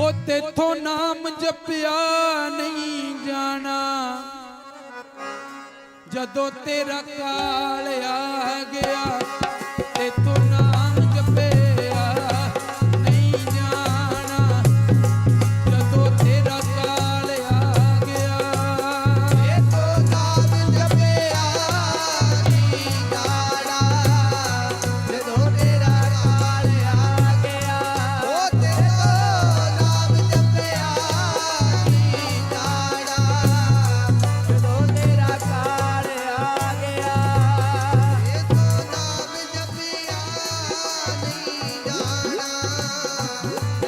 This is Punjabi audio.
ਉਹ ਤੇਥੋਂ ਨਾਮ ਜਪਿਆ ਨਹੀਂ ਜਾਣਾ। ਜਦੋਂ ਤੇਰਾ ਕਾਲ ਆ ਗਿਆ Yeah.